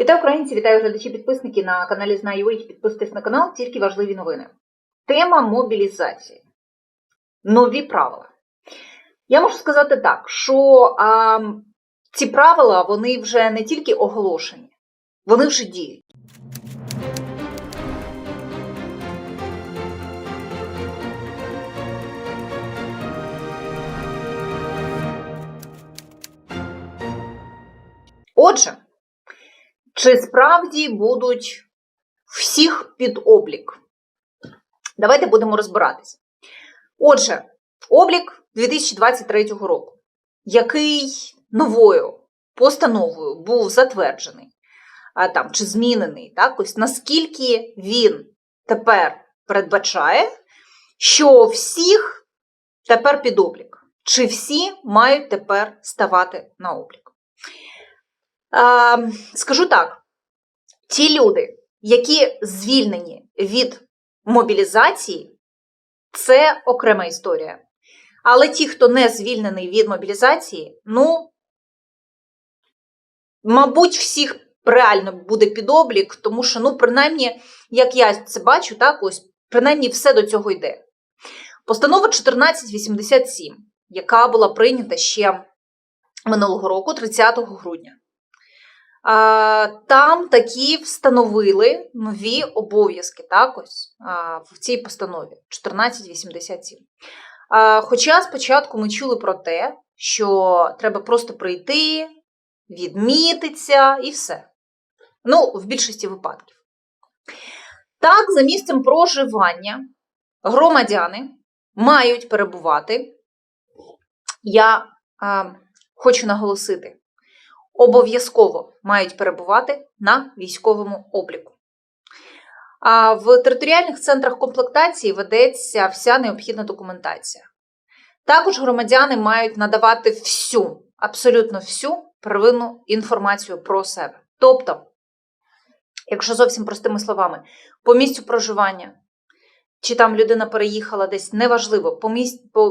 Вітаю українці, вітаю глядачі підписники на каналі Знаю.ua. Підписуйтесь на канал, тільки важливі новини. Тема мобілізації. Нові правила. Я можу сказати так, що а, ці правила вони вже не тільки оголошені, вони вже діють. Отже, чи справді будуть всіх під облік? Давайте будемо розбиратись. Отже, облік 2023 року, який новою постановою був затверджений там, чи змінений, так, ось наскільки він тепер передбачає, що всіх тепер під облік, чи всі мають тепер ставати на облік. Скажу так: ті люди, які звільнені від мобілізації, це окрема історія. Але ті, хто не звільнений від мобілізації, ну, мабуть, всіх реально буде під облік, тому що, ну, принаймні, як я це бачу, так, ось, принаймні, все до цього йде. Постанова 1487, яка була прийнята ще минулого року, 30 грудня. Там такі встановили нові обов'язки так ось, в цій постанові 1487. А, Хоча спочатку ми чули про те, що треба просто прийти, відмітитися і все. Ну, в більшості випадків. Так, за місцем проживання громадяни мають перебувати. Я а, хочу наголосити обов'язково мають перебувати на військовому обліку. А в територіальних центрах комплектації ведеться вся необхідна документація. Також громадяни мають надавати всю, абсолютно всю первинну інформацію про себе. Тобто, якщо зовсім простими словами, по місцю проживання, чи там людина переїхала десь, неважливо, по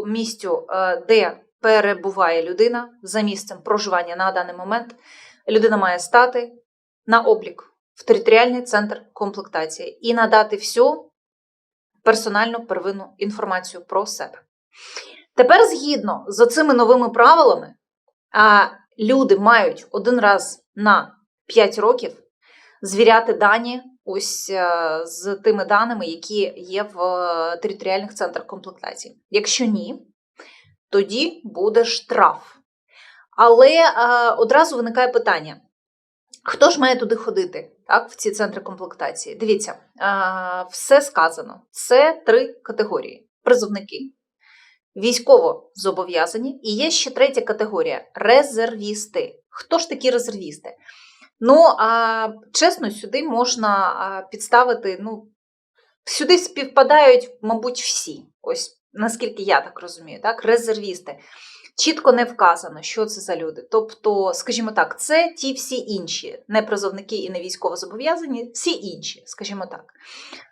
місцю, де перебуває людина за місцем проживання на даний момент, людина має стати на облік в територіальний центр комплектації і надати всю персональну первинну інформацію про себе. Тепер, згідно з цими новими правилами, люди мають один раз на 5 років звіряти дані ось е, з тими даними, які є в територіальних центрах комплектації. Якщо ні, тоді буде штраф. Але а, одразу виникає питання: хто ж має туди ходити, так, в ці центри комплектації? Дивіться, а, все сказано. Це три категорії: призовники, військово зобов'язані, і є ще третя категорія резервісти. Хто ж такі резервісти? Ну, а, чесно, сюди можна підставити, ну, сюди співпадають, мабуть, всі. Ось наскільки я так розумію, так, резервісти. Чітко не вказано, що це за люди. Тобто, скажімо так, це ті всі інші, не призовники і не військовозобов'язані, всі інші, скажімо так.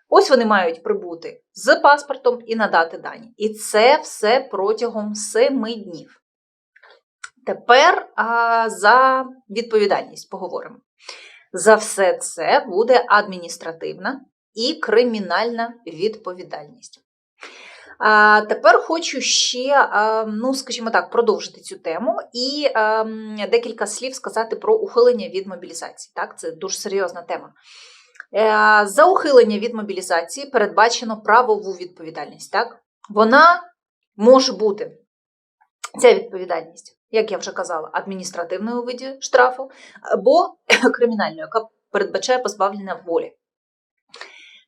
Ось вони мають прибути з паспортом і надати дані. І це все протягом семи днів. Тепер а, за відповідальність поговоримо. За все це буде адміністративна і кримінальна відповідальність. А Тепер хочу ще, ну, скажімо так, продовжити цю тему і декілька слів сказати про ухилення від мобілізації. Так, Це дуже серйозна тема. Е, за ухилення від мобілізації передбачено правову відповідальність. Так? Вона може бути, ця відповідальність, як я вже казала, адміністративною виді штрафу або кримінальною, яка передбачає позбавлення волі.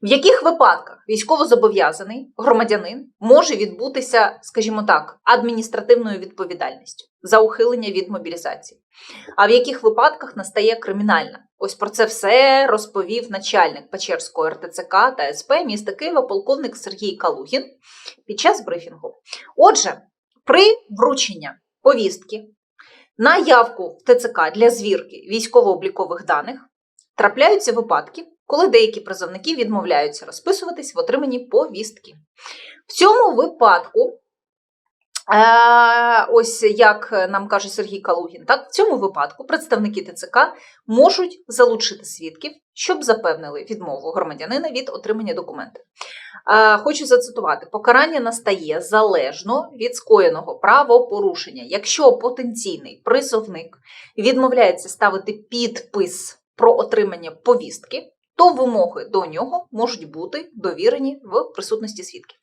В яких випадках військовозобов'язаний громадянин може відбутися, скажімо так, адміністративною відповідальністю за ухилення від мобілізації? А в яких випадках настає кримінальна? Ось про це все розповів начальник Печерського РТЦК та СП міста Києва, полковник Сергій Калугін під час брифінгу. Отже, при врученні повістки на явку в ТЦК для звірки військово-облікових даних трапляються випадки коли деякі призовники відмовляються розписуватись в отриманні повістки. В цьому випадку Е, ось як нам каже Сергій Калугін, так в цьому випадку представники ТЦК можуть залучити свідків, щоб запевнили відмову громадянина від отримання документів. Е, Хочу зацитувати: покарання настає залежно від скоєного правопорушення. Якщо потенційний призовник відмовляється ставити підпис про отримання повістки, то вимоги до нього можуть бути довірені в присутності свідків.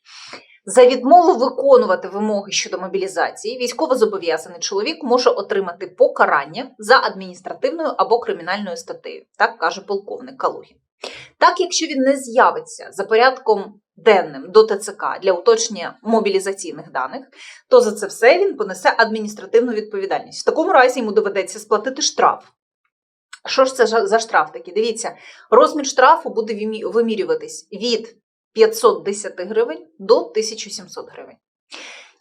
За відмову виконувати вимоги щодо мобілізації військовозобов'язаний чоловік може отримати покарання за адміністративною або кримінальною статтею, так каже полковник Калугін. Так, якщо він не з'явиться за порядком денним до ТЦК для уточнення мобілізаційних даних, то за це все він понесе адміністративну відповідальність. В такому разі йому доведеться сплатити штраф. Що ж це за штраф такий? Дивіться, розмір штрафу буде вимірюватись від 510 гривень до 1700 гривень.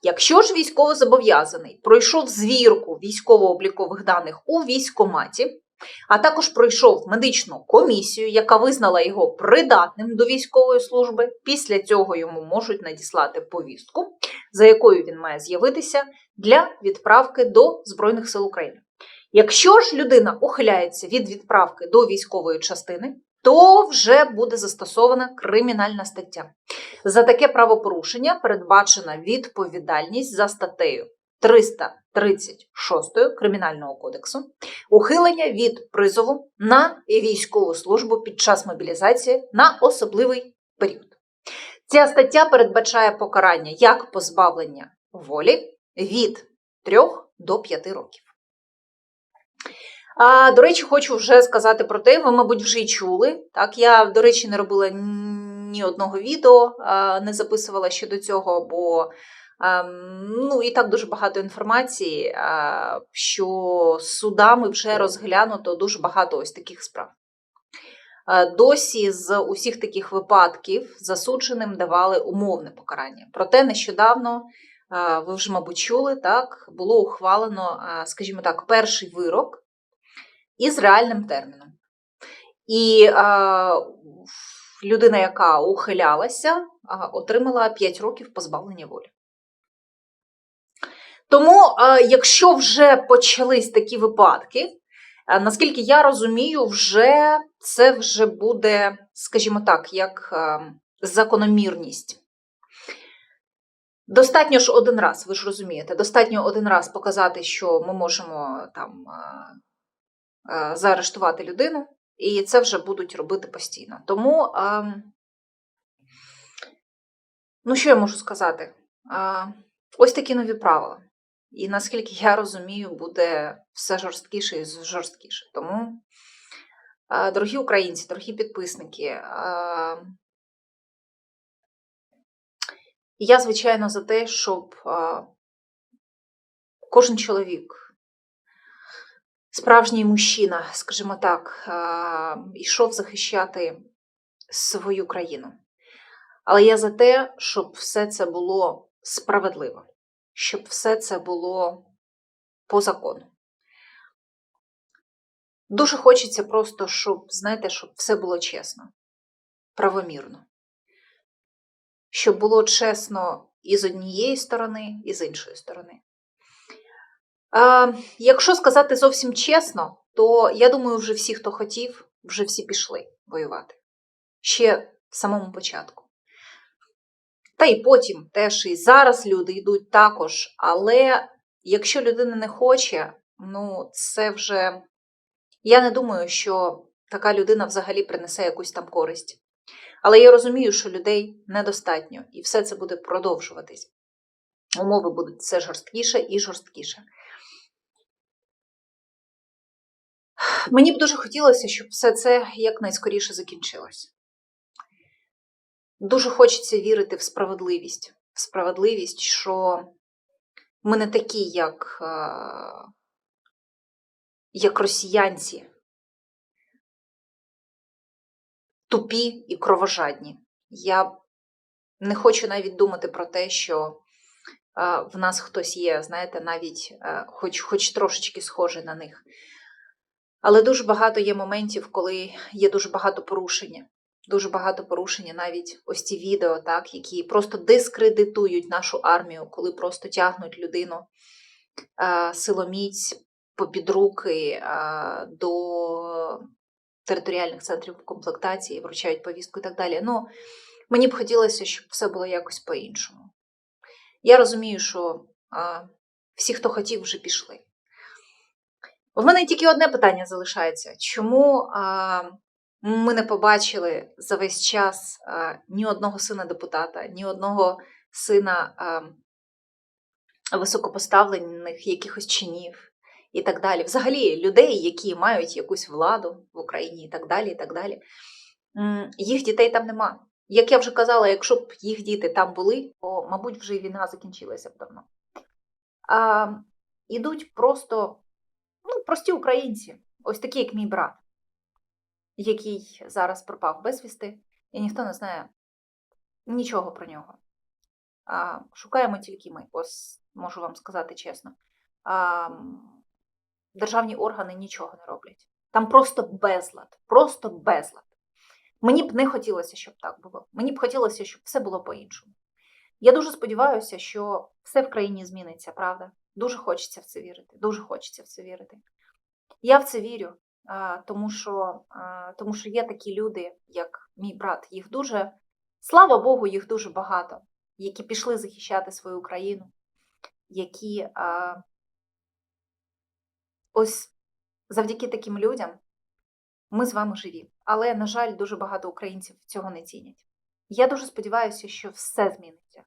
Якщо ж військовозобов'язаний пройшов звірку військово-облікових даних у військкоматі, а також пройшов медичну комісію, яка визнала його придатним до військової служби, після цього йому можуть надіслати повістку, за якою він має з'явитися для відправки до Збройних сил України. Якщо ж людина ухиляється від відправки до військової частини, то вже буде застосована кримінальна стаття. За таке правопорушення передбачена відповідальність за статтею 336 Кримінального кодексу, ухилення від призову на військову службу під час мобілізації на особливий період. Ця стаття передбачає покарання як позбавлення волі від 3 до 5 років. А, До речі, хочу вже сказати про те, ви, мабуть, вже й чули. Так, Я, до речі, не робила ні одного відео, не записувала щодо цього, бо ну, і так дуже багато інформації, що судами вже розглянуто дуже багато ось таких справ. Досі з усіх таких випадків засудженим давали умовне покарання. Проте нещодавно, ви вже, мабуть, чули, так, було ухвалено, скажімо так, перший вирок із реальним терміном. І людина, яка ухилялася, отримала 5 років позбавлення волі. Тому, якщо вже почались такі випадки, наскільки я розумію, вже це вже буде, скажімо так, як закономірність. Достатньо ж один раз, ви ж розумієте, достатньо один раз показати, що ми можемо там Е, заарештувати людину, і це вже будуть робити постійно. Тому, ем, ну що я можу сказати? Е, ось такі нові правила. І наскільки я розумію, буде все жорсткіше і жорсткіше. Тому, е, дорогі українці, дорогі підписники, я, звичайно, за те, щоб кожен чоловік справжній мужчина, скажімо так, йшов захищати свою країну. Але я за те, щоб все це було справедливо, щоб все це було по закону. Дуже хочеться просто, щоб, знаєте, щоб все було чесно, правомірно. Щоб було чесно і з однієї сторони, і з іншої сторони. Якщо сказати зовсім чесно, то я думаю, вже всі, хто хотів, вже всі пішли воювати. Ще в самому початку. Та й потім теж і зараз люди йдуть також. Але якщо людина не хоче, ну це вже. Я не думаю, що така людина взагалі принесе якусь там користь. Але я розумію, що людей недостатньо, і все це буде продовжуватись. Умови будуть все жорсткіше і жорсткіше. Мені б дуже хотілося, щоб все це якнайскоріше закінчилось. Дуже хочеться вірити в справедливість, в справедливість, що ми не такі, як, як росіянці, тупі і кровожадні. Я не хочу навіть думати про те, що в нас хтось є, знаєте, навіть хоч, хоч трошечки схожий на них. Але дуже багато є моментів, коли є дуже багато порушення. дуже багато порушення, навіть ось ці відео, так, які просто дискредитують нашу армію, коли просто тягнуть людину силоміць попід руки до територіальних центрів комплектації, вручають повістку і так далі. Ну, мені б хотілося, щоб все було якось по-іншому. Я розумію, що а, всі, хто хотів, вже пішли. В мене тільки одне питання залишається: чому а, ми не побачили за весь час а, ні одного сина депутата, ні одного сина а, високопоставлених якихось чинів і так далі? Взагалі, людей, які мають якусь владу в Україні і так далі. і так далі. Їх дітей там нема. Як я вже казала, якщо б їх діти там були, то, мабуть, вже і війна закінчилася б давно. А, ідуть просто ну, прості українці, ось такі, як мій брат, який зараз пропав безвісти, і ніхто не знає нічого про нього. А, шукаємо тільки ми, ось можу вам сказати чесно. А, державні органи нічого не роблять. Там просто безлад, просто безлад. Мені б не хотілося, щоб так було. Мені б хотілося, щоб все було по-іншому. Я дуже сподіваюся, що все в країні зміниться, правда? Дуже хочеться в це вірити. Дуже хочеться в це вірити. Я в це вірю, тому що, тому що є такі люди, як мій брат. Їх дуже, слава Богу, їх дуже багато, які пішли захищати свою країну, які ось завдяки таким людям ми з вами живі. Але, на жаль, дуже багато українців цього не цінять. Я дуже сподіваюся, що все зміниться.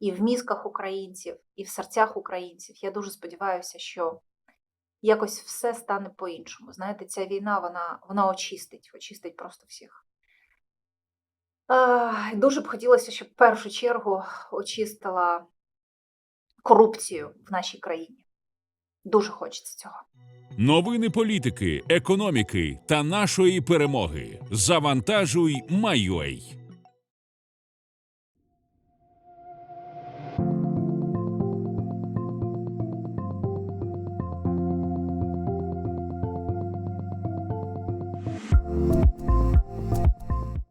І в мізках українців, і в серцях українців. Я дуже сподіваюся, що якось все стане по-іншому. Знаєте, ця війна вона, вона очистить, очистить просто всіх. Дуже б хотілося, щоб в першу чергу очистила корупцію в нашій країні. Дуже хочеться цього. Новини політики, економіки та нашої перемоги. Завантажуй, Майой.